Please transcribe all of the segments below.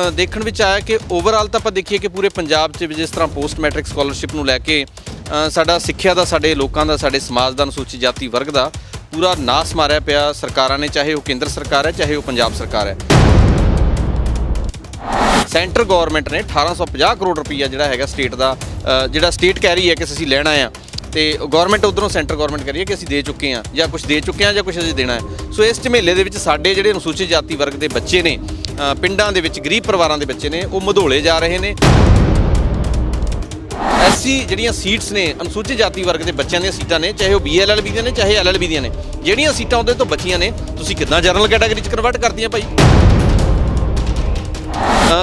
ਦੇਖਣ ਵਿੱਚ ਆਇਆ ਕਿ ਓਵਰਆਲ ਤਾਂ ਆਪਾਂ ਦੇਖੀਏ ਕਿ ਪੂਰੇ ਪੰਜਾਬ 'ਚ ਵੀ ਜਿਸ ਤਰ੍ਹਾਂ ਪੋਸਟ ਮੈਟ੍ਰਿਕ ਸਕਾਲਰਸ਼ਿਪ ਨੂੰ ਲੈ ਕੇ ਸਾਡਾ ਸਿੱਖਿਆ ਦਾ, ਸਾਡੇ ਲੋਕਾਂ ਦਾ, ਸਾਡੇ ਸਮਾਜ ਦਾ, ਅਨੁਸੂਚਿਤ ਜਾਤੀ ਵਰਗ ਦਾ ਪੂਰਾ ਨਾਸ ਮਾਰਿਆ ਪਿਆ ਸਰਕਾਰਾਂ ਨੇ, ਚਾਹੇ ਉਹ ਕੇਂਦਰ ਸਰਕਾਰ ਹੈ, ਚਾਹੇ ਉਹ ਪੰਜਾਬ ਸਰਕਾਰ ਹੈ। ਸੈਂਟਰ ਗਵਰਨਮੈਂਟ ਨੇ 1850 ਕਰੋੜ ਰੁਪਈਆ ਜਿਹੜਾ ਹੈਗਾ ਸਟੇਟ ਦਾ ਜਿਹੜਾ ਸਟੇਟ ਕਹਿ ਰਹੀ ਹੈ ਕਿ ਅਸੀਂ ਲੈਣਾ ਆ। ਤੇ ਗਵਰਨਮੈਂਟ ਉਧਰੋਂ ਸੈਂਟਰ ਗਵਰਨਮੈਂਟ ਕਰੀਏ ਕਿ ਅਸੀਂ ਦੇ ਚੁੱਕੇ ਆ, ਜਾਂ ਕੁਝ ਦੇ ਚੁੱਕੇ ਆ ਜਾਂ ਕੁਝ ਅਸੀਂ ਦੇਣਾ ਹੈ। ਸੋ ਇਸ ਝਮੇਲੇ ਦੇ ਵਿੱਚ ਸਾਡੇ ਜਿਹੜੇ ਅਨੁਸੂਚਿਤ ਜਾਤੀ ਵਰਗ ਦੇ ਬੱਚੇ ਨੇ ਪਿੰਡਾਂ ਦੇ ਵਿੱਚ, ਗਰੀਬ ਪਰਿਵਾਰਾਂ ਦੇ ਬੱਚੇ ਨੇ, ਉਹ ਮਧੋਲੇ ਜਾ ਰਹੇ ਨੇ। ਐਸੀ ਜਿਹੜੀਆਂ ਸੀਟਸ ਨੇ, ਅਨੁਸੂਚਿਤ ਜਾਤੀ ਵਰਗ ਦੇ ਬੱਚਿਆਂ ਦੀਆਂ ਸੀਟਾਂ ਨੇ, ਚਾਹੇ ਉਹ ਬੀਐਲਐਲਬੀ ਦੀਆਂ ਨੇ, ਚਾਹੇ ਐਲਐਲਬੀ ਦੀਆਂ ਨੇ, ਜਿਹੜੀਆਂ ਸੀਟਾਂ ਉਹਦੇ ਤੋਂ ਬਚੀਆਂ ਨੇ, ਤੁਸੀਂ ਕਿੱਦਾਂ ਜਨਰਲ ਕੈਟਾਗਰੀ 'ਚ ਕਨਵਰਟ ਕਰਦੀਆਂ ਭਾਈ?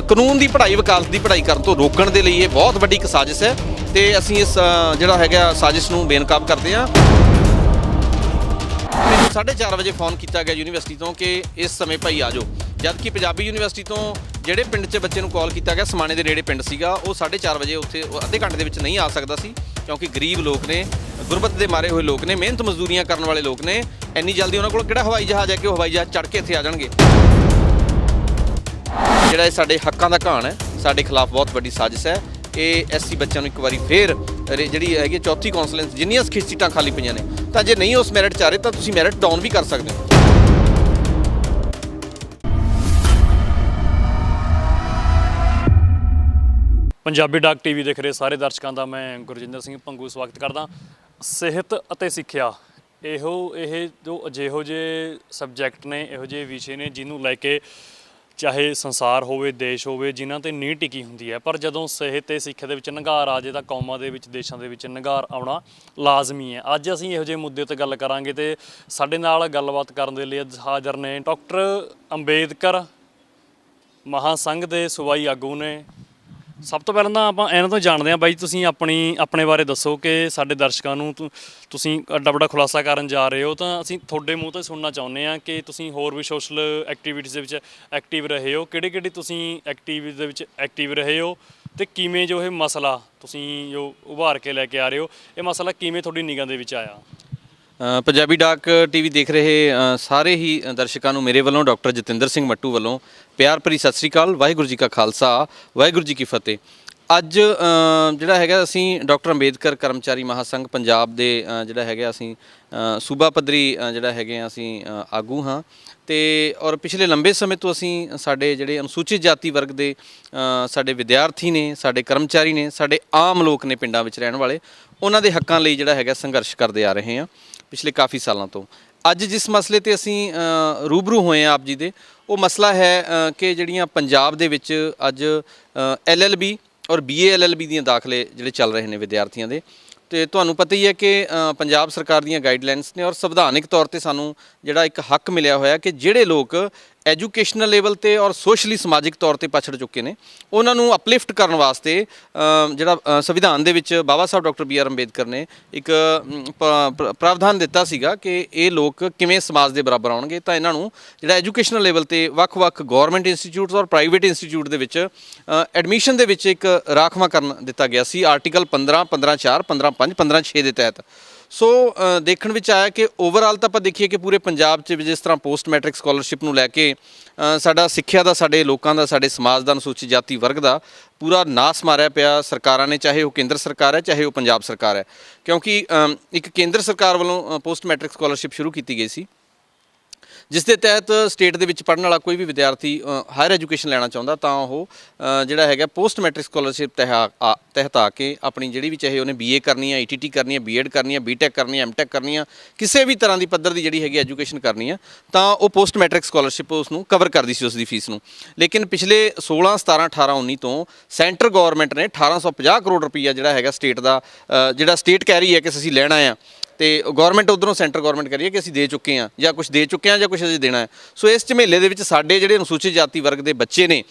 ਕਾਨੂੰਨ ਦੀ ਪੜ੍ਹਾਈ, ਵਕਾਲਤ ਦੀ ਪੜ੍ਹਾਈ ਕਰਨ ਤੋਂ ਰੋਕਣ ਦੇ ਲਈ ਇਹ ਬਹੁਤ ਵੱਡੀ ਇੱਕ ਸਾਜ਼ਿਸ਼ ਹੈ ਤੇ ਅਸੀਂ ਇਸ ਜਿਹੜਾ ਹੈਗਾ ਸਾਜ਼ਿਸ਼ ਨੂੰ ਬੇਨਕਾਬ ਕਰਦੇ ਹਾਂ। ਮੈਨੂੰ 4:30 ਵਜੇ ਫੋਨ ਕੀਤਾ ਗਿਆ ਯੂਨੀਵਰਸਿਟੀ ਤੋਂ ਕਿ ਇਸ ਸਮੇਂ ਭਾਈ ਆ ਜਦਕਿ ਪੰਜਾਬੀ ਯੂਨੀਵਰਸਿਟੀ ਤੋਂ ਜਿਹੜੇ ਪਿੰਡ 'ਚ ਬੱਚੇ ਨੂੰ ਕਾਲ ਕੀਤਾ ਗਿਆ, ਸਮਾਣੇ ਦੇ ਨੇੜੇ ਪਿੰਡ ਸੀਗਾ, ਉਹ 4:30 ਵਜੇ ਉੱਥੇ ਅੱਧੇ ਘੰਟੇ ਦੇ ਵਿੱਚ ਨਹੀਂ ਆ ਸਕਦਾ ਸੀ, ਕਿਉਂਕਿ ਗਰੀਬ ਲੋਕ ਨੇ, ਗੁਰਬਤ ਦੇ ਮਾਰੇ ਹੋਏ ਲੋਕ ਨੇ, ਮਿਹਨਤ ਮਜ਼ਦੂਰੀਆਂ ਕਰਨ ਵਾਲੇ ਲੋਕ ਨੇ, ਇੰਨੀ ਜਲਦੀ ਉਹਨਾਂ ਕੋਲ ਕਿਹੜਾ ਹਵਾਈ ਜਹਾਜ਼ ਹੈ ਕਿ ਉਹ ਹਵਾਈ ਜਹਾਜ਼ ਚੜ੍ਹ ਕੇ ਇੱਥੇ ਆ ਜਾਣਗੇ? ਜਿਹੜਾ ਇਹ ਸਾਡੇ ਹੱਕਾਂ ਦਾ ਘਾਣ ਹੈ, ਸਾਡੇ ਖਿਲਾਫ ਬਹੁਤ ਵੱਡੀ ਸਾਜ਼ਿਸ਼ ਹੈ, ਇਹ ਐਸਸੀ ਬੱਚਿਆਂ ਨੂੰ ਇੱਕ ਵਾਰੀ ਫੇਰ ਜਿਹੜੀ ਹੈਗੀ ਹੈ ਚੌਥੀ ਕੌਂਸਲੈਂਸ, ਜਿੰਨੀਆਂ ਸਿੱਖ ਸੀਟਾਂ ਖਾਲੀ ਪਈਆਂ ਨੇ, ਤਾਂ ਜੇ ਨਹੀਂ ਉਸ ਮੈਰਿਟ ਚ ਆ ਰਹੇ, ਤਾਂ ਤੁਸੀਂ ਮੈਰਿਟ ਡਾਊਨ ਵੀ ਕਰ ਸਕਦੇ ਹੋ। ਪੰਜਾਬੀ ਡਾਕ ਟੀਵੀ ਦੇਖ ਰਹੇ ਸਾਰੇ ਦਰਸ਼ਕਾਂ ਦਾ ਮੈਂ ਗੁਰਜਿੰਦਰ ਸਿੰਘ ਪੰਗੂ ਸਵਾਗਤ ਕਰਦਾ। ਸਿਹਤ ਅਤੇ ਸਿੱਖਿਆ, ਇਹੋ ਇਹ ਜੋ ਅਜਿਹੋ ਜਿਹੇ ਸਬਜੈਕਟ ਨੇ, ਇਹੋ ਜਿਹੇ ਵਿਸ਼ੇ ਨੇ ਜਿਹਨੂੰ ਲੈ ਕੇ ਚਾਹੇ ਸੰਸਾਰ ਹੋਵੇ, ਦੇਸ਼ ਹੋਵੇ, ਜਿਨ੍ਹਾਂ ਤੇ ਨੀਂਹ ਟਿਕੀ ਹੁੰਦੀ ਹੈ, ਪਰ ਜਦੋਂ ਸਿਹਤ ਤੇ ਸਿੱਖਿਆ ਦੇ ਵਿੱਚ ਨਿਗਾਰ ਆ ਜੇ ਤਾਂ ਕੌਮਾਂ ਦੇ ਵਿੱਚ, ਦੇਸ਼ਾਂ ਦੇ ਵਿੱਚ ਨਿਗਾਰ ਆਉਣਾ ਲਾਜ਼ਮੀ ਹੈ। ਅੱਜ ਅਸੀਂ ਇਹੋ ਜਿਹੇ ਮੁੱਦੇ ਤੇ ਗੱਲ ਕਰਾਂਗੇ ਤੇ ਸਾਡੇ ਨਾਲ ਗੱਲਬਾਤ ਕਰਨ ਦੇ ਲਈ ਅੱਜ ਹਾਜ਼ਰ ਨੇ ਡਾਕਟਰ ਅੰਬੇਦਕਰ ਮਹਾਸੰਘ ਦੇ ਸੂਬਾਈ ਆਗੂ ਨੇ। ਸਭ ਤੋਂ ਪਹਿਲਾਂ ਤਾਂ ਆਪਾਂ ਇਹਨਾਂ ਤੋਂ ਜਾਣਦੇ ਹਾਂ ਬਾਈ, ਤੁਸੀਂ ਆਪਣੀ, ਆਪਣੇ ਬਾਰੇ ਦੱਸੋ ਕਿ ਸਾਡੇ ਦਰਸ਼ਕਾਂ ਨੂੰ ਤੁ- ਤੁਸੀਂ ਅੱਡਾ ਵੱਡਾ ਖੁਲਾਸਾ ਕਰਨ ਜਾ ਰਹੇ ਹੋ ਤਾਂ ਅਸੀਂ ਤੁਹਾਡੇ ਮੂੰਹ ਤੋਂ ਹੀ ਸੁਣਨਾ ਚਾਹੁੰਦੇ ਹਾਂ ਕਿ ਤੁਸੀਂ ਹੋਰ ਵੀ ਸੋਸ਼ਲ ਐਕਟੀਵਿਟੀਜ਼ ਦੇ ਵਿੱਚ ਐਕਟਿਵ ਰਹੇ ਹੋ ਕਿਹੜੇ ਕਿਹੜੇ ਤੁਸੀਂ ਐਕਟੀਵਿਟੀਜ਼ ਦੇ ਵਿੱਚ ਐਕਟਿਵ ਰਹੇ ਹੋ ਤੇ ਕਿਵੇਂ ਜੋ ਇਹ ਮਸਲਾ ਤੁਸੀਂ ਜੋ ਉਭਾਰ ਕੇ ਲੈ ਕੇ ਆ ਰਹੇ ਹੋ, ਇਹ ਮਸਲਾ ਕਿਵੇਂ ਤੁਹਾਡੀ ਨਿਗਾਹ ਦੇ ਵਿੱਚ ਆਇਆ? ਪੰਜਾਬੀ ਡਾਕ ਟੀਵੀ ਦੇਖ ਰਹੇ ਸਾਰੇ ਹੀ ਦਰਸ਼ਕਾਂ ਨੂੰ ਮੇਰੇ ਵੱਲੋਂ ਡਾਕਟਰ ਜਤਿੰਦਰ ਸਿੰਘ ਮੱਟੂ ਵੱਲੋਂ ਪਿਆਰ ਭਰੀ ਸਤਿ ਸ੍ਰੀ ਅਕਾਲ, ਵਾਹਿਗੁਰੂ ਜੀ ਕਾ ਖਾਲਸਾ, ਵਾਹਿਗੁਰੂ ਜੀ ਕੀ ਫਤਿਹ। ਅੱਜ ਜਿਹੜਾ ਹੈਗਾ ਅਸੀਂ ਡਾਕਟਰ ਅੰਬੇਦਕਰ ਕਰਮਚਾਰੀ ਮਹਾਸੰਘ ਪੰਜਾਬ ਦੇ ਜਿਹੜਾ ਹੈਗਾ ਅਸੀਂ ਸੂਬਾ ਪੱਧਰੀ ਜਿਹੜਾ ਹੈਗੇ ਆ ਅਸੀਂ ਆਗੂ ਹਾਂ। ਤੇ, ਔਰ ਪਿਛਲੇ ਲੰਬੇ ਸਮੇਂ ਤੋਂ ਅਸੀਂ ਸਾਡੇ ਜਿਹੜੇ ਅਨੁਸੂਚਿਤ ਜਾਤੀ ਵਰਗ ਦੇ ਸਾਡੇ ਵਿਦਿਆਰਥੀ ਨੇ, ਸਾਡੇ ਕਰਮਚਾਰੀ ਨੇ, ਸਾਡੇ ਆਮ ਲੋਕ ਨੇ ਪਿੰਡਾਂ ਵਿੱਚ ਰਹਿਣ ਵਾਲੇ, ਉਹਨਾਂ ਦੇ ਹੱਕਾਂ ਲਈ ਜਿਹੜਾ ਹੈਗਾ ਸੰਘਰਸ਼ ਕਰਦੇ ਆ ਰਹੇ ਹਾਂ ਪਿਛਲੇ ਕਾਫੀ ਸਾਲਾਂ ਤੋਂ। ਅੱਜ ਜਿਸ ਮਸਲੇ ਤੇ ਅਸੀਂ ਰੂਬਰੂ ਹੋਏ ਆ ਆਪ ਜੀ ਦੇ, ਉਹ ਮਸਲਾ ਹੈ ਕਿ ਜਿਹੜੀਆਂ ਪੰਜਾਬ ਦੇ ਵਿੱਚ ਅੱਜ ਐਲਐਲਬੀ ਔਰ ਬੀਏ ਐਲਐਲਬੀ ਦੀਆਂ ਦਾਖਲੇ ਜਿਹੜੇ ਚੱਲ ਰਹੇ ਨੇ ਵਿਦਿਆਰਥੀਆਂ ਦੇ। ਤੇ ਤੁਹਾਨੂੰ ਪਤਾ ਹੀ ਹੈ ਕਿ ਪੰਜਾਬ ਸਰਕਾਰ ਦੀਆਂ ਗਾਈਡਲਾਈਨਸ ਨੇ ਔਰ ਸੰਵਿਧਾਨਿਕ ਤੌਰ ਤੇ ਸਾਨੂੰ ਜਿਹੜਾ ਇੱਕ ਹੱਕ ਮਿਲਿਆ ਹੋਇਆ ਕਿ ਜਿਹੜੇ ਲੋਕ ਐਜੂਕੇਸ਼ਨਲ ਲੈਵਲ ਤੇ ਔਰ ਸੋਸ਼ਲੀ ਸਮਾਜਿਕ ਤੌਰ ਤੇ ਪਛੜ ਚੁੱਕੇ ਨੇ। ਉਹਨਾਂ ਨੂੰ ਅਪਲਿਫਟ ਕਰਨ ਵਾਸਤੇ ਜਿਹੜਾ ਸੰਵਿਧਾਨ ਦੇ ਵਿੱਚ Baba Sahib doctor B R Ambedkar ਨੇ ਇੱਕ ਪ- ਪ੍ਰਾਵਧਾਨ ਦਿੱਤਾ ਸੀਗਾ ਕਿ ਇਹ ਲੋਕ ਕਿਵੇਂ ਸਮਾਜ ਦੇ ਬਰਾਬਰ ਆਉਣਗੇ। ਤਾਂ ਇਹਨਾਂ ਨੂੰ ਜਿਹੜਾ ਐਜੂਕੇਸ਼ਨਲ ਲੈਵਲ ਤੇ ਵੱਖ-ਵੱਖ ਗਵਰਨਮੈਂਟ ਇੰਸਟੀਚਿਊਟਸ ਔਰ ਪ੍ਰਾਈਵੇਟ ਇੰਸਟੀਚਿਊਟ ਦੇ ਵਿੱਚ ਐਡਮਿਸ਼ਨ ਦੇ ਵਿੱਚ ਇੱਕ ਰਾਖਵਾਂ ਕਰਨ ਦਿੱਤਾ ਗਿਆ ਸੀ। ਆਰਟੀਕਲ 15 15 4 15 5 15 6 ਦੇ ਤਹਿਤ। ਸੋ ਦੇਖਣ ਵਿੱਚ ਆਇਆ ਕਿ ਓਵਰਆਲ ਤਾਂ ਆਪਾਂ ਦੇਖੀਏ ਕਿ ਪੂਰੇ ਪੰਜਾਬ 'ਚ ਵੀ ਜਿਸ ਤਰ੍ਹਾਂ ਪੋਸਟ ਮੈਟ੍ਰਿਕ ਸਕਾਲਰਸ਼ਿਪ ਨੂੰ ਲੈ ਕੇ ਸਾਡਾ ਸਿੱਖਿਆ ਦਾ, ਸਾਡੇ ਲੋਕਾਂ ਦਾ, ਸਾਡੇ ਸਮਾਜ ਦਾ, ਅਨੁਸੂਚਿਤ ਜਾਤੀ ਵਰਗ ਦਾ ਪੂਰਾ ਨਾਸ ਮਾਰਿਆ ਪਿਆ ਸਰਕਾਰਾਂ ਨੇ, ਚਾਹੇ ਉਹ ਕੇਂਦਰ ਸਰਕਾਰ ਹੈ, ਚਾਹੇ ਉਹ ਪੰਜਾਬ ਸਰਕਾਰ ਹੈ। ਕਿਉਂਕਿ ਇੱਕ ਕੇਂਦਰ ਸਰਕਾਰ ਵੱਲੋਂ ਪੋਸਟ ਮੈਟ੍ਰਿਕ ਸਕਾਲਰਸ਼ਿਪ ਸ਼ੁਰੂ ਕੀਤੀ ਗਈ ਸੀ। ਜਿਸ ਦੇ ਤਹਿਤ ਸਟੇਟ ਦੇ ਵਿੱਚ ਪੜਨ ਵਾਲਾ ਕੋਈ ਵੀ ਵਿਦਿਆਰਥੀ ਹਾਇਰ ਐਜੂਕੇਸ਼ਨ ਲੈਣਾ ਚਾਹੁੰਦਾ, ਤਾਂ ਉਹ ਜਿਹੜਾ ਹੈਗਾ ਪੋਸਟ ਮੈਟ੍ਰਿਕ ਸਕਾਲਰਸ਼ਿਪ ਤਹਿਤ ਆ ਕੇ ਆਪਣੀ ਜਿਹੜੀ ਵੀ ਚਾਹੇ ਉਹਨੇ ਬੀਏ ਕਰਨੀ ਹੈ ਈਟੀਟੀ ਕਰਨੀ ਹੈ ਬੀਐਡ ਕਰਨੀ ਹੈ ਬੀਟੈਕ ਕਰਨੀ ਹੈ ਐਮਟੈਕ ਕਰਨੀ ਹੈ ਕਿਸੇ ਵੀ ਤਰ੍ਹਾਂ ਦੀ ਪੱਧਰ ਦੀ ਜਿਹੜੀ ਹੈਗੀ ਐਜੂਕੇਸ਼ਨ ਕਰਨੀ ਹੈ ਤਾਂ ਉਹ ਪੋਸਟ ਮੈਟ੍ਰਿਕ ਸਕਾਲਰਸ਼ਿਪ ਉਸ ਨੂੰ ਕਵਰ ਕਰਦੀ ਸੀ ਉਸ ਦੀ ਫੀਸ ਨੂੰ। ਲੇਕਿਨ ਪਿਛਲੇ 16 17 18 19 ਤੋਂ ਸੈਂਟਰ ਗਵਰਨਮੈਂਟ ਨੇ 1850 ਕਰੋੜ ਰੁਪਈਆ ਜਿਹੜਾ ਹੈਗਾ ਸਟੇਟ ਦਾ ਜਿਹੜਾ ਸਟੇਟ ਕਹਿ ਰਹੀ ਹੈ ਕਿ ਅਸੀਂ ਲੈਣਾ ਆ ਤੇ ਗਵਰਨਮੈਂਟ ਉਧਰੋਂ ਸੈਂਟਰ ਗਵਰਨਮੈਂਟ ਕਰੀਏ ਕਿ ਅਸੀਂ ਦੇ ਚੁੱਕੇ ਹਾਂ, ਜਾਂ ਕੁਝ ਦੇ ਚੁੱਕੇ ਹਾਂ ਜਾਂ ਕੁਝ ਅਸੀਂ ਦੇਣਾ ਹੈ। ਸੋ ਇਸ ਝਮੇਲੇ ਦੇ ਵਿੱਚ ਸਾਡੇ ਜਿਹੜੇ ਅਨੁਸੂਚਿਤ ਜਾਤੀ ਵਰਗ ਦੇ ਬੱਚੇ ਨੇ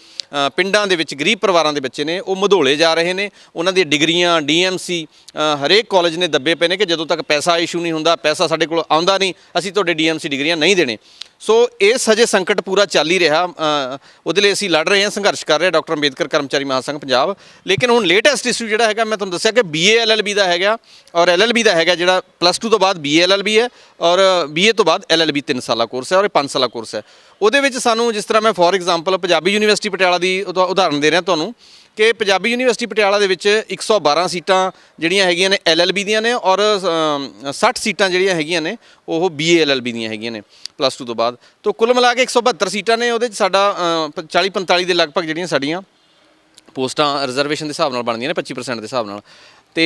ਪਿੰਡਾਂ ਦੇ ਵਿੱਚ ਗਰੀਬ ਪਰਿਵਾਰਾਂ ਦੇ ਬੱਚੇ ਨੇ, ਉਹ ਮਧੋਲੇ ਜਾ ਰਹੇ ਨੇ। ਉਹਨਾਂ ਦੀਆਂ ਡਿਗਰੀਆਂ ਡੀਐਮਸੀ ਹਰੇਕ ਕਾਲਜ ਨੇ ਦੱਬੇ ਪਏ ਨੇ ਕਿ ਜਦੋਂ ਤੱਕ ਪੈਸਾ ਇਸ਼ੂ ਨਹੀਂ ਹੁੰਦਾ, ਪੈਸਾ ਸਾਡੇ ਕੋਲ ਆਉਂਦਾ ਨਹੀਂ, ਅਸੀਂ ਤੁਹਾਡੇ ਡੀਐਮਸੀ ਡਿਗਰੀਆਂ ਨਹੀਂ ਦੇਣੇ। ਸੋ ਇਹ ਸਜੇ ਸੰਕਟ ਪੂਰਾ ਚੱਲ ਹੀ ਰਿਹਾ। ਉਹਦੇ ਲਈ ਅਸੀਂ ਲੜ ਰਹੇ ਹਾਂ, ਸੰਘਰਸ਼ ਕਰ ਰਹੇ ਹਾਂ ਡਾਕਟਰ ਅੰਬੇਦਕਰ, ਕਰਮਚਾਰੀ ਮਹਾਸੰਘ ਪੰਜਾਬ। ਲੇਕਿਨ ਹੁਣ ਲੇਟੈਸਟ ਇਸ਼ੂ ਜਿਹੜਾ ਹੈਗਾ, ਮੈਂ ਤੁਹਾਨੂੰ ਦੱਸਿਆ ਕਿ ਬੀਏ ਐਲਐਲਬੀ ਦਾ ਹੈਗਾ ਔਰ ਐਲਐਲਬੀ ਦਾ ਹੈਗਾ ਜਿਹੜਾ ਪਲੱਸ 2 ਤੋਂ ਬਾਅਦ ਬੀਏ ਐਲਐਲਬੀ ਹੈ ਔਰ ਬੀਏ ਤੋਂ ਬਾਅਦ ਐਲਐਲਬੀ 3 ਸਾਲਾ ਕੋਰਸ ਹੈ ਔਰ ਇਹ 5 ਸਾਲਾ ਕੋਰਸ ਹੈ। ਉਹਦੇ ਵਿੱਚ ਸਾਨੂੰ ਜਿਸ ਤਰ੍ਹਾਂ ਮੈਂ for example Punjabi university Patiala ਦੀ ਉਦਾ- ਉਦਾਹਰਨ ਦੇ ਰਿਹਾ ਤੁਹਾਨੂੰ। ਕਿ ਪੰਜਾਬੀ ਯੂਨੀਵਰਸਿਟੀ ਪਟਿਆਲਾ ਦੇ ਵਿੱਚ 112 ਸੀਟਾਂ ਜਿਹੜੀਆਂ ਹੈਗੀਆਂ ਨੇ ਐਲਐਲਬੀ ਦੀਆਂ ਨੇ ਔਰ ਅਮ, 60 ਸੀਟਾਂ ਜਿਹੜੀਆਂ ਹੈਗੀਆਂ ਨੇ ਉਹ ਬੀਏ ਐਲਐਲਬੀ ਦੀਆਂ ਹੈਗੀਆਂ ਨੇ ਪਲੱਸ 2 ਤੋਂ ਬਾਅਦ। ਤੋਂ ਕੁੱਲ ਮਿਲਾ ਕੇ 172 ਸੀਟਾਂ ਨੇ ਉਹਦੇ ਚ ਸਾਡਾ 40 45 ਦੇ ਲਗਭਗ ਜਿਹੜੀਆਂ ਸਾਡੀਆਂ ਪੋਸਟਾਂ ਰਿਜ਼ਰਵੇਸ਼ਨ ਦੇ ਹਿਸਾਬ ਨਾਲ ਬਣਦੀਆਂ ਨੇ 25% ਦੇ ਹਿਸਾਬ ਨਾਲ। ਤੇ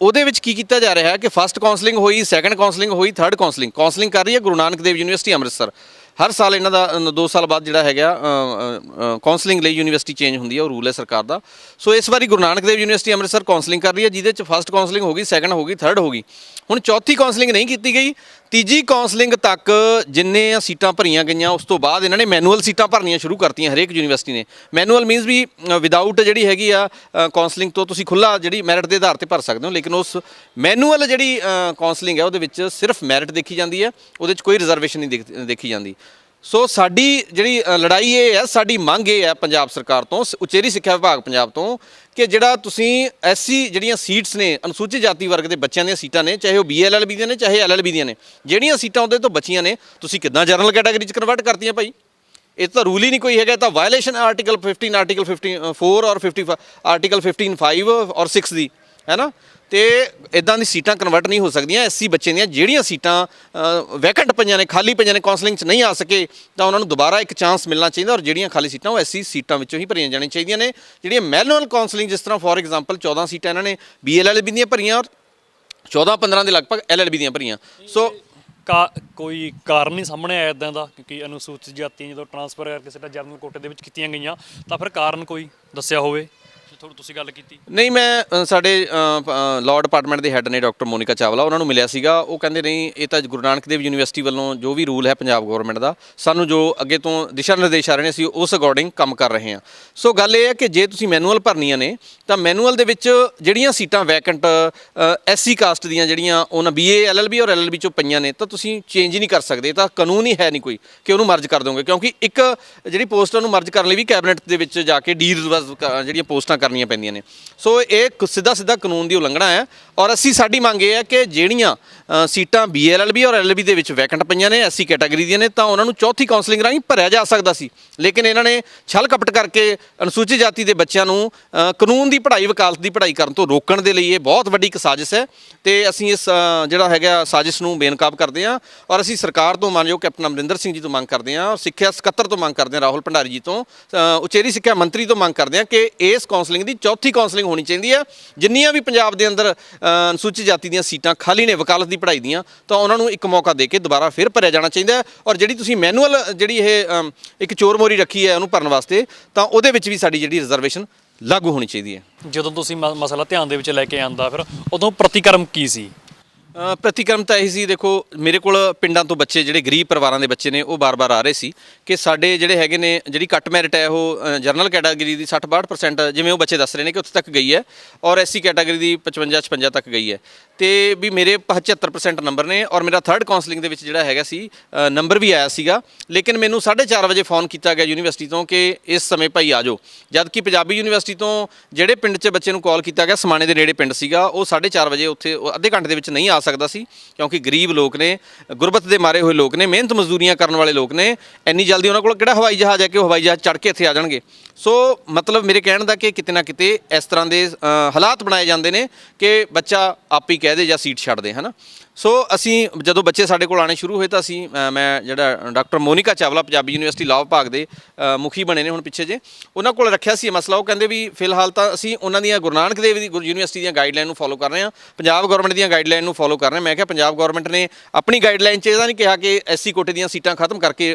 ਉਹਦੇ ਵਿੱਚ ਕੀ ਕੀਤਾ ਜਾ ਰਿਹਾ ਹੈ ਕਿ ਫਸਟ ਕਾਉਂਸਲਿੰਗ ਹੋਈ ਸੈਕੰਡ ਕਾਉਂਸਲਿੰਗ ਹੋਈ ਥਰਡ ਕਾਉਂਸਲਿੰਗ। ਕਾਉਂਸਲਿੰਗ ਕਰ ਰਹੀ ਹੈ ਗੁਰੂ ਨਾਨਕ ਦੇਵ ਯੂਨੀਵਰਸਿਟੀ ਅੰਮ੍ਰਿਤਸਰ। ਹਰ ਸਾਲ ਇਹਨਾਂ ਦਾ 2 ਸਾਲ ਬਾਅਦ ਜਿਹੜਾ ਹੈਗਾ ਕਾਉਂਸਲਿੰਗ ਲਈ ਯੂਨੀਵਰਸਿਟੀ ਚੇਂਜ ਹੁੰਦੀ ਹੈ ਉਹ ਰੂਲ ਹੈ ਸਰਕਾਰ ਦਾ। ਸੋ ਇਸ ਵਾਰੀ ਗੁਰੂ ਨਾਨਕ ਦੇਵ ਯੂਨੀਵਰਸਿਟੀ ਅੰਮ੍ਰਿਤਸਰ ਕਾਉਂਸਲਿੰਗ ਕਰ ਰਹੀ ਹੈ, ਜਿਹਦੇ ਚ ਫਸਟ ਕਾਉਂਸਲਿੰਗ ਹੋ ਗਈ ਸੈਕੰਡ ਹੋ ਗਈ ਥਰਡ ਹੋ ਗਈ। ਹੁਣ ਚੌਥੀ ਕਾਉਂਸਲਿੰਗ ਨਹੀਂ ਕੀਤੀ ਗਈ ਤੀਜੀ ਕਾਉਂਸਲਿੰਗ ਤੱਕ ਜਿੰਨੇ ਸੀਟਾਂ ਭਰੀਆਂ ਗਈਆਂ, ਉਸ ਤੋਂ ਬਾਅਦ ਇਹਨਾਂ ਨੇ ਮੈਨੂਅਲ ਸੀਟਾਂ ਭਰਨੀਆਂ ਸ਼ੁਰੂ ਕਰਤੀਆਂ ਹਰੇਕ ਯੂਨੀਵਰਸਿਟੀ ਨੇ। ਮੈਨੂਅਲ ਮੀਨਸ ਵੀ ਵਿਦਆਊਟ ਜਿਹੜੀ ਹੈਗੀ ਆ ਕਾਉਂਸਲਿੰਗ ਤੋਂ ਤੁਸੀਂ ਖੁੱਲਾ ਜਿਹੜੀ ਮੈਰਿਟ ਦੇ ਆਧਾਰ ਤੇ ਭਰ ਸਕਦੇ ਹੋ, ਲੇਕਿਨ ਉਸ ਮੈਨੂਅਲ ਜਿਹੜੀ ਕਾਉਂਸਲਿੰਗ ਹੈ, ਉਹਦੇ ਵਿੱਚ ਸਿਰਫ ਮੈਰਿਟ ਦੇਖੀ ਜਾਂਦੀ ਹੈ, ਉਹਦੇ 'ਚ ਕੋਈ ਰਿਜ਼ਰਵੇਸ਼ਨ ਨਹੀਂ ਦੇਖ- ਦੇਖੀ ਜਾਂਦੀ। ਸੋ ਸਾਡੀ ਜਿਹੜੀ ਲੜਾਈ ਇਹ ਹੈ, ਸਾਡੀ ਮੰਗ ਇਹ ਹੈ ਪੰਜਾਬ ਸਰਕਾਰ ਤੋਂ, ਸ- ਉਚੇਰੀ ਸਿੱਖਿਆ ਵਿਭਾਗ ਪੰਜਾਬ ਤੋਂ, ਕਿ ਜਿਹੜਾ ਤੁਸੀਂ ਐਸਸੀ ਜਿਹੜੀਆਂ ਸੀਟਸ ਨੇ, ਅਨੁਸੂਚਿਤ ਜਾਤੀ ਵਰਗ ਦੇ ਬੱਚਿਆਂ ਦੀਆਂ ਸੀਟਾਂ ਨੇ, ਚਾਹੇ ਉਹ ਬੀਐਲਐਲਬੀ ਦੀਆਂ ਨੇ, ਚਾਹੇ ਐਲਐਲਬੀ ਦੀਆਂ ਨੇ, ਜਿਹੜੀਆਂ ਸੀਟਾਂ ਉਹਦੇ ਤੋਂ ਬਚੀਆਂ ਨੇ, ਤੁਸੀਂ ਕਿੱਦਾਂ ਜਨਰਲ ਕੈਟਾਗਰੀ 'ਚ ਕਨਵਰਟ ਕਰਤੀਆਂ ਭਾਈ? ਇਹ ਤਾਂ ਰੂਲ ਹੀ ਨਹੀਂ ਕੋਈ ਹੈਗਾ, ਇਹ ਤਾਂ ਵਾਇਲੇਸ਼ਨ ਆਰਟੀਕਲ 15 ਆਰਟੀਕਲ 15 4 ਔਰ 55 ਆਰਟੀਕਲ 15 5 ਔਰ 6 ਦੀ। ਹੈ ਨਾ ਤੇ ਇਦਾਂ ਦੀ ਸੀਟਾਂ ਕਨਵਰਟ ਨਹੀਂ ਹੋ ਸਕਦੀਆਂ ਐਸਸੀ ਬੱਚੇ ਦੀਆਂ ਜਿਹੜੀਆਂ ਸੀਟਾਂ ਵੈਕੈਂਟ ਪਈਆਂ ਨੇ, ਖਾਲੀ ਪਈਆਂ ਨੇ ਕਾਉਂਸਲਿੰਗ 'ਚ ਨਹੀਂ ਆ ਸਕੇ, ਤਾਂ ਉਹਨਾਂ ਨੂੰ ਦੁਬਾਰਾ ਇੱਕ ਚਾਂਸ ਮਿਲਣਾ ਚਾਹੀਦਾ ਔਰ ਜਿਹੜੀਆਂ ਖਾਲੀ ਸੀਟਾਂ, ਉਹ ਐਸਸੀ ਸੀਟਾਂ ਵਿੱਚੋਂ ਹੀ ਭਰੀਆਂ ਜਾਣੀਆਂ ਚਾਹੀਦੀਆਂ ਨੇ। ਜਿਹੜੀਆਂ ਮੈਨੂਅਲ ਕਾਉਂਸਲਿੰਗ ਜਿਸ ਤਰ੍ਹਾਂ ਫੋਰ ਐਗਜ਼ਾਮਪਲ 14 ਸੀਟਾਂ ਇਹਨਾਂ ਨੇ ਬੀਐਲਐਲਬੀ ਦੀਆਂ ਭਰੀਆਂ ਔਰ 14 15 ਦੇ ਲਗਭਗ ਐਲਐਲਬੀ ਦੀਆਂ ਭਰੀਆਂ। ਸੋ ਕਾ, ਕੋਈ ਕਾਰਨ ਨਹੀਂ ਸਾਹਮਣੇ ਆਇਆ ਇਦਾਂ ਦਾ, ਕਿਉਂਕਿ ਅਨੁਸੂਚਿਤ ਜਾਤੀਆਂ ਜਦੋਂ ਟਰਾਂਸਫਰ ਕਰਕੇ ਸਿੱਧਾ ਜਨਰਲ ਕੋਟੇ ਦੇ ਵਿੱਚ ਕੀਤੀਆਂ ਗਈਆਂ, ਤਾਂ ਫਿਰ ਕਾਰਨ ਕੋਈ ਦੱਸਿਆ ਹੋਵੇ? ਥੋੜੀ ਤੁਸੀਂ ਗੱਲ ਕੀਤੀ? ਨਹੀਂ ਮੈਂ ਅ, ਸਾਡੇ ਲਾਅ ਡਿਪਾਰਟਮੈਂਟ ਦੇ ਹੈੱਡ ਨੇ ਡਾਕਟਰ ਮੋਨਿਕਾ ਚਾਵਲਾ ਉਹਨਾਂ ਨੂੰ ਮਿਲਿਆ ਸੀਗਾ। ਉਹ ਕਹਿੰਦੇ ਨਹੀਂ ਇਹ ਤਾਂ ਗੁਰੂ ਨਾਨਕ ਦੇਵ ਯੂਨੀਵਰਸਿਟੀ ਵੱਲੋਂ ਜੋ ਵੀ ਰੂਲ ਹੈ ਪੰਜਾਬ ਗਵਰਨਮੈਂਟ ਦਾ ਸਾਨੂੰ ਜੋ ਅੱਗੇ ਤੋਂ ਦਿਸ਼ਾ ਨਿਰਦੇਸ਼ ਆ ਰਹੇ ਨੇ ਅਸੀਂ ਉਸ ਅਕੋਰਡਿੰਗ ਕੰਮ ਕਰ ਰਹੇ ਹਾਂ। ਸੋ ਗੱਲ ਇਹ ਹੈ ਕਿ ਜੇ ਤੁਸੀਂ ਮੈਨੂਅਲ ਭਰਨੀਆਂ ਨੇ ਤਾਂ ਮੈਨੂਅਲ ਦੇ ਵਿੱਚ ਜਿਹੜੀਆਂ ਸੀਟਾਂ ਵੈਕੈਂਟ ਐਸਸੀ ਕਾਸਟ ਦੀਆਂ ਜਿਹੜੀਆਂ ਉਹਨਾਂ ਬੀਏ ਐਲਐਲਬੀ ਔਰ ਐਲਐਲਬੀ ਚੋਂ ਪਈਆਂ ਨੇ ਤਾਂ ਤੁਸੀਂ ਚੇਂਜ ਹੀ ਨਹੀਂ ਕਰ ਸਕਦੇ। ਇਹ ਤਾਂ ਕਾਨੂੰਨ ਹੀ ਹੈ ਨਹੀਂ ਕੋਈ ਕਿ ਉਹਨੂੰ ਮਰਜ ਕਰ ਦੋਗੇ ਕਿਉਂਕਿ ਇੱਕ ਜਿਹੜੀ ਪੋਸਟਾਂ ਨੂੰ ਮਰਜ ਕਰਨ ਲਈ ਵੀ ਕੈਬਨਿਟ ਦੇ ਵਿੱਚ ਜਾ ਕੇ ਡੀ ਜਿਹੜੀਆਂ ਪੋਸਟਾਂ ਕਰਨੀਆਂ ਪੈਂਦੀਆਂ ਨੇ। ਸੋ ਇਹ ਸਿੱਧਾ ਸਿੱਧਾ ਕਾਨੂੰਨ ਦੀ ਉਲੰਘਣਾ ਹੈ ਔਰ ਅਸੀਂ ਸਾਡੀ ਮੰਗ ਇਹ ਹੈ ਕਿ ਜਿਹੜੀਆਂ ਅ, ਸੀਟਾਂ ਬੀਐਲਐਲਬੀ ਔਰ ਐਲਐਲਬੀ ਦੇ ਵਿੱਚ ਵੈਕੈਂਟ ਪਈਆਂ ਨੇ ਐਸਸੀ ਕੈਟਾਗਰੀ ਦੀਆਂ ਨੇ ਤਾਂ ਉਹਨਾਂ ਨੂੰ ਚੌਥੀ ਕਾਉਂਸਲਿੰਗ ਰਾਹੀਂ ਭਰਿਆ ਜਾ ਸਕਦਾ ਸੀ। ਲੇਕਿਨ ਇਹਨਾਂ ਨੇ ਛਲ ਕਪਟ ਕਰਕੇ ਅਨੁਸੂਚਿਤ ਜਾਤੀ ਦੇ ਬੱਚਿਆਂ ਨੂੰ ਕਾਨੂੰਨ ਦੀ ਪੜ੍ਹਾਈ ਵਕਾਲਤ ਦੀ ਪੜ੍ਹਾਈ ਕਰਨ ਤੋਂ ਰੋਕਣ ਦੇ ਲਈ ਇਹ ਬਹੁਤ ਵੱਡੀ ਇੱਕ ਸਾਜ਼ਿਸ਼ ਹੈ ਤੇ ਅਸੀਂ ਇਸ ਜਿਹੜਾ ਹੈਗਾ ਸਾਜ਼ਿਸ਼ ਨੂੰ ਬੇਨਕਾਬ ਕਰਦੇ ਹਾਂ ਔਰ ਅਸੀਂ ਸਰਕਾਰ ਤੋਂ ਮਾਨਯੋਗ ਕੈਪਟਨ ਅਮਰਿੰਦਰ ਸਿੰਘ ਜੀ ਤੋਂ ਮੰਗ ਕਰਦੇ ਹਾਂ ਔਰ ਸਿੱਖਿਆ ਸਕੱਤਰ ਤੋਂ ਮੰਗ ਕਰਦੇ ਹਾਂ ਰਾਹੁਲ ਭੰਡਾਰੀ ਜੀ ਤੋਂ ਉਚੇਰੀ ਸਿੱਖਿਆ ਮੰਤਰੀ ਤੋਂ ਮੰਗ ਕਰਦੇ ਹਾਂ ਕਿ ਇਸ ਕਾਉਂਸਲਿੰਗ ਦੀ, ਚੌਥੀ ਕਾਉਂਸਲਿੰਗ ਹੋਣੀ ਚਾਹੀਦੀ ਹੈ ਜਿੰਨੀਆਂ ਵੀ ਪੰਜਾਬ ਦੇ ਅੰਦਰ ਅਨੁਸੂਚਿਤ ਜਾਤੀ ਦੀਆਂ ਸੀਟਾਂ ਖਾਲੀ ਨੇ, ਵਕਾਲਤ ਦੀ ਪੜ੍ਹਾਈ ਦੀਆਂ, ਤਾਂ ਉਹਨਾਂ ਨੂੰ ਇੱਕ ਮੌਕਾ ਦੇ ਕੇ ਦੁਬਾਰਾ ਫਿਰ ਭਰਿਆ ਜਾਣਾ ਚਾਹੀਦਾ ਔਰ ਜਿਹੜੀ ਤੁਸੀਂ ਮੈਨੂਅਲ, ਜਿਹੜੀ ਇਹ ਇੱਕ ਚੋਰ ਮੋਰੀ ਰੱਖੀ ਹੈ ਉਹਨੂੰ ਭਰਨ ਵਾਸਤੇ, ਤਾਂ ਉਹਦੇ ਵਿੱਚ ਵੀ ਸਾਡੀ ਜਿਹੜੀ ਰਿਜ਼ਰਵੇਸ਼ਨ ਲਾਗੂ ਹੋਣੀ ਚਾਹੀਦੀ ਹੈ। ਜਦੋਂ ਤੁਸੀਂ ਮ- ਮਸਲਾ ਧਿਆਨ ਦੇ ਵਿੱਚ ਲੈ ਕੇ ਆਂਦਾ, ਫਿਰ ਉਦੋਂ ਪ੍ਰਤੀਕਰਮ ਕੀ ਸੀ? ਪ੍ਰਤੀਕਰਮ ਤਾਂ ਇਹ ਸੀ ਦੇਖੋ ਮੇਰੇ ਕੋਲ ਪਿੰਡਾਂ ਤੋਂ ਬੱਚੇ ਜਿਹੜੇ ਗਰੀਬ ਪਰਿਵਾਰਾਂ ਦੇ ਬੱਚੇ ਨੇ ਉਹ ਬਾਰ-ਬਾਰ ਆ ਰਹੇ ਸੀ ਕਿ ਸਾਡੇ ਜਿਹੜੇ ਹੈਗੇ ਨੇ ਜਿਹੜੀ ਕੱਟ ਮੈਰਿਟ ਹੈ ਉਹ ਅ, ਜਰਨਲ ਕੈਟਾਗਰੀ ਦੀ 60-62% ਜਿਵੇਂ ਉਹ ਬੱਚੇ ਦੱਸ ਰਹੇ ਨੇ ਕਿ ਉੱਥੇ ਤੱਕ ਗਈ ਹੈ ਔਰ ਐਸਸੀ ਕੈਟਾਗਰੀ ਦੀ 55-56 ਤੱਕ ਗਈ ਹੈ। ਤੇ ਵੀ ਮੇਰੇ 75% ਨੰਬਰ ਨੇ ਔਰ ਮੇਰਾ ਥਰਡ ਕਾਉਂਸਲਿੰਗ ਦੇ ਵਿੱਚ ਜਿਹੜਾ ਹੈਗਾ ਸੀ ਨੰਬਰ ਵੀ ਆਇਆ ਸੀਗਾ। ਲੇਕਿਨ ਮੈਨੂੰ 4:30 ਵਜੇ ਫੋਨ ਕੀਤਾ ਗਿਆ ਯੂਨੀਵਰਸਿਟੀ ਤੋਂ ਕਿ ਇਸ ਸਮੇਂ ਭਾਈ ਆ ਜਾਓ। ਜਦ ਕਿ ਪੰਜਾਬੀ ਯੂਨੀਵਰਸਿਟੀ ਤੋਂ ਜਿਹੜੇ ਪਿੰਡ 'ਚ ਬੱਚੇ ਨੂੰ ਕਾਲ ਕੀਤਾ ਗਿਆ ਸਮਾਣੇ ਦੇ ਨੇੜੇ ਪਿੰਡ ਸੀਗਾ ਉਹ 4:30 ਵਜੇ ਉੱਥੇ ਉਹ ਅੱਧੇ ਘੰਟੇ ਦੇ ਵਿੱਚ ਨਹੀਂ ਆ ਸਕਦਾ ਸੀ, ਕਿਉਂਕਿ ਗਰੀਬ ਲੋਕ ਨੇ, ਗੁਰਬਤ ਦੇ ਮਾਰੇ ਹੋਏ ਲੋਕ ਨੇ, ਮਿਹਨਤ ਮਜ਼ਦੂਰੀਆਂ ਕਰਨ ਵਾਲੇ ਲੋਕ ਨੇ, ਇੰਨੀ ਜਲਦੀ ਉਹਨਾਂ ਕੋਲ ਕਿਹੜਾ ਹਵਾਈ ਜਹਾਜ਼ ਹੈ ਕਿ ਉਹ ਹਵਾਈ ਜਹਾਜ਼ ਚੜ੍ਹ ਕੇ ਇੱਥੇ ਆ ਜਾਣਗੇ? ਸੋ ਮਤਲਬ ਮੇਰੇ ਕਹਿਣ ਦਾ ਕਿ ਕਿਤੇ ਨਾ ਕਿਤੇ ਇਸ ਤਰ੍ਹਾਂ ਦੇ ਹਾਲਾਤ ਬਣਾਏ ਜਾਂਦੇ ਨੇ ਕਿ ਬੱਚਾ ਆਪ ਹੀ ਕਹਿ ਦੇ ਜਾਂ ਸੀਟ ਛੱਡ ਦੇ, ਹਨਾ? ਸੋ ਅਸੀਂ ਜਦੋਂ ਬੱਚੇ ਸਾਡੇ ਕੋਲ ਆਣੇ ਸ਼ੁਰੂ ਹੋਏ ਤਾਂ ਅਸੀਂ ਮੈਂ ਜਿਹੜਾ doctor Monika Chawla, Punjabi university law ਵਿਭਾਗ ਦੇ ਮੁਖੀ ਬਣੇ ਨੇ ਹੁਣ ਪਿੱਛੇ ਜੇ। ਉਹਨਾਂ ਕੋਲ ਰੱਖਿਆ ਸੀ ਮਸਲਾ। ਉਹ ਕਹਿੰਦੇ ਵੀ ਫਿਲਹਾਲ ਤਾਂ ਅਸੀਂ ਉਹਨਾਂ ਦੀਆਂ, ਗੁਰੂ ਨਾਨਕ ਦੇਵ ਦੀ ਗੁਰੂ ਯੂਨੀਵਰਸਿਟੀ ਦੀਆਂ ਗਾਈਡਲਾਈਨ ਨੂੰ ਫੋਲੋ ਕਰ ਰਹੇ ਹਾਂ। ਪੰਜਾਬ ਗਵਰਨਮੈਂਟ ਦੀਆਂ ਗਾਈਡਲਾਈਨ ਨੂੰ ਫੋਲੋ ਕਰ ਰਹੇ ਮੈਂ ਕਿਹਾ ਪੰਜਾਬ ਗਵਰਨਮੈਂਟ ਨੇ ਆਪਣੀ ਗਾਈਡਲਾਈਨ 'ਚ ਇਹਦਾ ਨਹੀਂ ਕਿਹਾ ਕਿ ਐਸਸੀ ਕੋਟੇ ਦੀਆਂ ਸੀਟਾਂ ਖਤਮ ਕਰਕੇ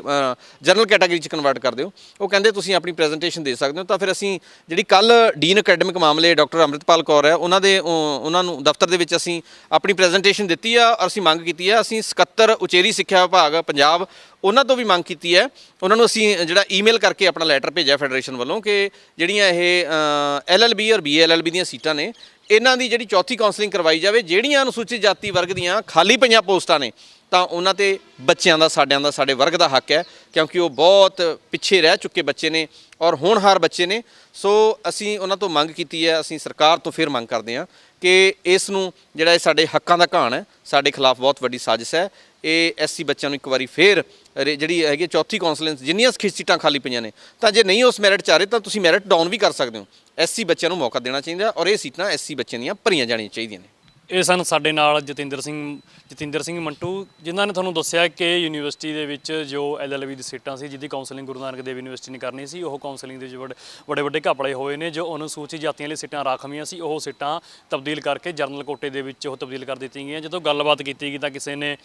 ਜਨਰਲ ਕੈਟਾਗਰੀ 'ਚ ਕਨਵਰਟ ਕਰ ਦਿਓ। ਉਹ ਕਹਿੰਦੇ ਤੁਸੀਂ ਆਪਣੀ ਪ੍ਰੈਜੈਂਟੇਸ਼ਨ ਦੇ ਸਕਦੇ ਹੋ, ਤਾਂ ਫਿਰ ਅਸੀਂ ਜਿਹੜੀ ਕੱਲ ਡੀਨ ਅਕੈਡਮਿਕ ਮਾਮਲੇ ਡਾਕਟਰ ਅੰਮ੍ਰਿਤਪਾਲ ਕੌਰ ਹੈ, ਉਹਨਾਂ ਦੇ ਉਹਨਾਂ ਨੂੰ ਦਫ਼ਤਰ ਦੇ ਵਿੱਚ ਅਸੀਂ ਆਪਣੀ ਪ੍ਰੈਜੈਂਟੇਸ਼ਨ ਦਿੱਤੀ ਆ ਔਰ ਅਸੀਂ ਮੰਗ ਕੀਤੀ ਹੈ ਅਸੀਂ ਸਕੱਤਰ ਉਚੇਰੀ ਸਿੱਖਿਆ ਵਿਭਾਗ ਪੰਜਾਬ ਉਹਨਾਂ ਤੋਂ ਵੀ ਮੰਗ ਕੀਤੀ ਹੈ, ਉਹਨਾਂ ਨੂੰ ਅਸੀਂ ਜਿਹੜਾ ਈਮੇਲ ਕਰਕੇ ਆਪਣਾ ਲੈਟਰ ਭੇਜਿਆ ਫੈਡਰੇਸ਼ਨ ਵੱਲੋਂ ਕਿ ਜਿਹੜੀਆਂ ਇਹ ਐਲਐਲਬੀ ਔਰ ਬੀਐਲਐਲਬੀ ਦੀਆਂ ਸੀਟਾਂ ਨੇ, ਇਹਨਾਂ ਦੀ ਜਿਹੜੀ ਚੌਥੀ ਕਾਉਂਸਲਿੰਗ ਕਰਵਾਈ ਜਾਵੇ, ਜਿਹੜੀਆਂ ਅਨੁਸੂਚਿਤ ਜਾਤੀ ਵਰਗ ਦੀਆਂ ਖਾਲੀ ਪਈਆਂ ਪੋਸਟਾਂ ਨੇ, ਤਾਂ ਉਹਨਾਂ ਤੇ ਬੱਚਿਆਂ ਦਾ, ਸਾਡਿਆਂ ਦਾ, ਸਾਡੇ ਵਰਗ ਦਾ ਹੱਕ ਹੈ, ਕਿਉਂਕਿ ਉਹ ਬਹੁਤ ਪਿੱਛੇ ਰਹਿ ਚੁੱਕੇ ਬੱਚੇ ਨੇ ਔਰ ਹੋਣਹਾਰ ਬੱਚੇ ਨੇ, ਸੋ ਅਸੀਂ ਉਹਨਾਂ ਤੋਂ ਮੰਗ ਕੀਤੀ ਹੈ, ਅਸੀਂ ਸਰਕਾਰ ਤੋਂ ਫਿਰ ਮੰਗ ਕਰਦੇ ਹਾਂ ਕਿ ਇਸ ਨੂੰ ਜਿਹੜਾ ਇਹ ਸਾਡੇ ਹੱਕਾਂ ਦਾ ਘਾਣ ਹੈ, ਸਾਡੇ ਖਿਲਾਫ ਬਹੁਤ ਵੱਡੀ ਸਾਜ਼ਿਸ਼ ਹੈ। ਇਹ ਐਸਸੀ ਬੱਚਿਆਂ ਨੂੰ ਇੱਕ ਵਾਰੀ ਫੇਰ ਰੇ- ਜਿਹੜੀ ਹੈਗੀ ਹੈ ਚੌਥੀ ਕੌਂਸਲੈਂਸ ਜਿੰਨੀਆਂ ਖਿੱਚ ਸੀਟਾਂ ਖਾਲੀ ਪਈਆਂ ਨੇ, ਤਾਂ ਜੇ ਨਹੀਂ ਉਸ ਮੈਰਿਟ ਚ ਆ ਰਹੇ, ਤਾਂ ਤੁਸੀਂ ਮੈਰਿਟ ਡਾਊਨ ਵੀ ਕਰ ਸਕਦੇ ਹੋ। ਐਸਸੀ ਬੱਚਿਆਂ ਨੂੰ ਮੌਕਾ ਦੇਣਾ ਚਾਹੀਦਾ ਔਰ ਇਹ ਸੀਟਾਂ ਐਸਸੀ ਬੱਚਿਆਂ ਦੀਆਂ ਭਰੀਆਂ ਜਾਣੀਆਂ ਚਾਹੀਦੀਆਂ ਨੇ। ਇਹ ਸਨ ਸਾਡੇ ਨਾਲ ਜਤਿੰਦਰ ਸਿੰਘ ਜਤਿੰਦਰ ਸਿੰਘ ਮੰਟੂ, ਜਿਨ੍ਹਾਂ ਨੇ ਤੁਹਾਨੂੰ ਦੱਸਿਆ ਕਿ ਯੂਨੀਵਰਸਿਟੀ ਦੇ ਵਿੱਚ ਜੋ ਐਲਐਲਬੀ ਦੀ ਸੀਟਾਂ ਸੀ, ਜਿਹਦੀ ਕਾਉਂਸਲਿੰਗ ਗੁਰੂ ਨਾਨਕ ਦੇਵ ਯੂਨੀਵਰਸਿਟੀ ਨੇ ਕਰਨੀ ਸੀ, ਉਹ ਕਾਉਂਸਲਿੰਗ ਦੇ ਵਿੱਚ ਵੱਡੇ ਵੱਡੇ ਵੱਡੇ ਘਪਲੇ ਹੋਏ ਨੇ, ਜੋ ਅਨੁਸੂਚਿਤ ਜਾਤੀਆਂ ਲਈ ਸੀਟਾਂ ਰਾਖਵੀਆਂ ਸੀ, ਉਹ ਸੀਟਾਂ ਤਬਦੀਲ ਕਰਕੇ ਜਰਨਲ ਕੋਟੇ ਦੇ ਵਿੱਚ ਉਹ ਤਬਦੀਲ ਕਰ ਦਿੱਤੀਆਂ ਗਈਆਂ। ਜਦੋਂ ਗੱਲਬਾਤ ਕੀਤੀ ਗਈ ਤਾਂ ਕਿਸੇ ਨੇ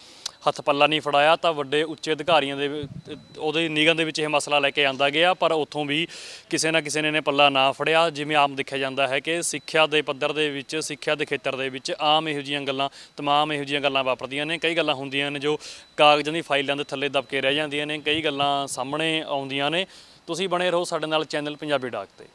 ਹੱਥ ਪੱਲਾ ਨਹੀਂ ਫੜਾਇਆ, ਤਾਂ ਵੱਡੇ ਉੱਚੇ ਅਧਿਕਾਰੀਆਂ ਦੇ, ਉਹਦੇ ਨਿਗਮ ਦੇ ਵਿੱਚ ਇਹ ਮਸਲਾ ਲੈ ਕੇ ਆਂਦਾ ਗਿਆ, ਪਰ ਉੱਥੋਂ ਵੀ ਕਿਸੇ ਨਾ ਕਿਸੇ ਨੇ ਨੇ ਪੱਲਾ ਨਾ ਫੜਿਆ, ਜਿਵੇਂ ਆਮ ਦੇਖਿਆ ਜਾਂਦਾ ਹੈ ਕਿ ਸਿੱਖਿਆ ਦੇ ਪੱਧਰ ਦੇ ਵਿੱਚ, ਸਿੱਖਿਆ ਦੇ ਖੇਤਰ ਦੇ ਵਿੱਚ ਤਮਾਮ ਇਹੋ ਜਿਹੀਆਂ ਗੱਲਾਂ, ਤਮਾਮ ਇਹੋ ਜਿਹੀਆਂ ਗੱਲਾਂ ਵਾਪਰਦੀਆਂ ਨੇ। ਕਈ ਗੱਲਾਂ ਹੁੰਦੀਆਂ ਨੇ ਜੋ ਕਾਗਜ਼ਾਂ ਦੀ ਫਾਈਲਾਂ ਦੇ ਥੱਲੇ ਦਬਕੇ ਰਹਿ ਜਾਂਦੀਆਂ ਨੇ। ਕਈ ਗੱਲਾਂ ਸਾਹਮਣੇ ਆਉਂਦੀਆਂ ਨੇ। ਤੁਸੀਂ ਬਣੇ ਰਹੋ ਸਾਡੇ ਨਾਲ ਚੈਨਲ ਪੰਜਾਬੀ ਡਾਕ ਤੇ।